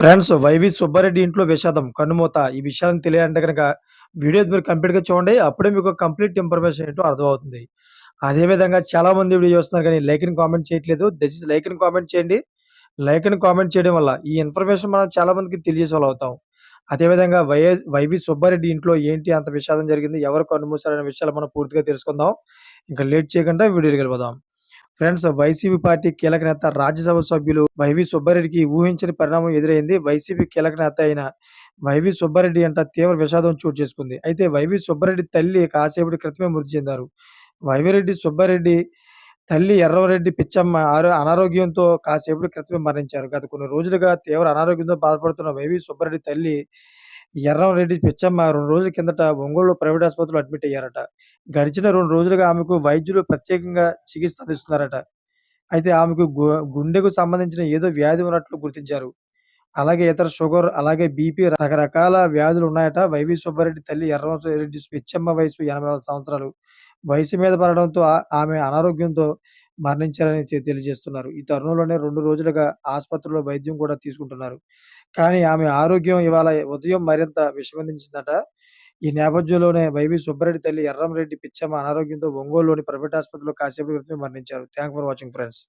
Friends YV Subbareddy ఇంట్లో విషాదం. కన్నుమూత. ఈ విషయాన్ని తెలియాలంటే కనుక వీడియో మీరు కంప్లీట్గా చూడండి. అప్పుడే మీకు కంప్లీట్ ఇన్ఫర్మేషన్ ఏంటో అర్థమవుతుంది. అదే విధంగా చాలా మంది వీడియో చూస్తున్నారు కానీ లైక్ అని కామెంట్ చేయట్లేదు. దయచేసి ఇస్ లైక్ అని కామెంట్ చేయండి. లైక్ అని కామెంట్ చేయడం వల్ల ఈ ఇన్ఫర్మేషన్ మనం చాలా మందికి తెలియజేసే వాళ్ళు అవుతాం అదేవిధంగా వైఎస్ వైవి సుబ్బారెడ్డి ఇంట్లో ఏంటి అంత విషాదం జరిగింది? ఎవరు కన్నుమూసారనే విషయాలు మనం పూర్తిగా తెలుసుకుందాం. ఇంకా లేట్ చేయకుండా వీడియోకి వెళ్ళిపోదాం. ఫ్రెండ్స్ వైసీపీ పార్టీ కీలక నేత రాజ్యసభ సభ్యులు వైవి సుబ్బారెడ్డికి ఊహించని పరిణామం ఎదురైంది. వైసీపీ కీలక నేత అయిన వైవి సుబ్బారెడ్డి అంట తీవ్ర విషాదం చోటు చేసుకుంది. అయితే వైవి సుబ్బారెడ్డి తల్లి కాసేపటి క్రితమే మృతి చెందారు. వైవిరెడ్డి సుబ్బారెడ్డి తల్లి ఎర్రవరెడ్డి పిచ్చమ్మ ఆరో అనారోగ్యంతో కాసేపటి క్రితమే మరణించారు. గత కొన్ని రోజులుగా తీవ్ర అనారోగ్యంతో బాధపడుతున్న వైవి సుబ్బారెడ్డి తల్లి ఎర్రంరెడ్డి పిచ్చమ్మ రెండు రోజుల కిందట ఒంగోలు ప్రైవేట్ ఆసుపత్రిలో అడ్మిట్ అయ్యారట. గడిచిన రెండు రోజులుగా ఆమెకు వైద్యులు ప్రత్యేకంగా చికిత్స అందిస్తున్నారట. అయితే ఆమెకు గు- గుండెకు సంబంధించిన ఏదో వ్యాధి ఉన్నట్లు గుర్తించారు. అలాగే ఇతర షుగర్ అలాగే బీపీ రకరకాల వ్యాధులు ఉన్నాయట. వైవి సుబ్బారెడ్డి తల్లి ఎర్రరెడ్డి పిచ్చమ్మ వయసు ఎనభై నాలుగు సంవత్సరాలు. వయసు మీద పడడంతో ఆ- ఆమె అనారోగ్యంతో మరణించారని తెలియజేస్తున్నారు. ఈ తరుణంలోనే రెండు రోజులుగా ఆసుపత్రిలో వైద్యం కూడా తీసుకుంటున్నారు. కానీ ఆమె ఆరోగ్యం ఇవాళ ఉదయం మరింత విషమందించిందట. ఈ నేపథ్యంలోనే వైవి సుబ్బారెడ్డి తల్లి ఎర్రంరెడ్డి పిచ్చమ్మ అనారోగ్యంతో ఒంగోలులోని ప్రైవేట్ ఆసుపత్రిలో కాసేపు క్రితమే మరణించారు. Thank for watching friends.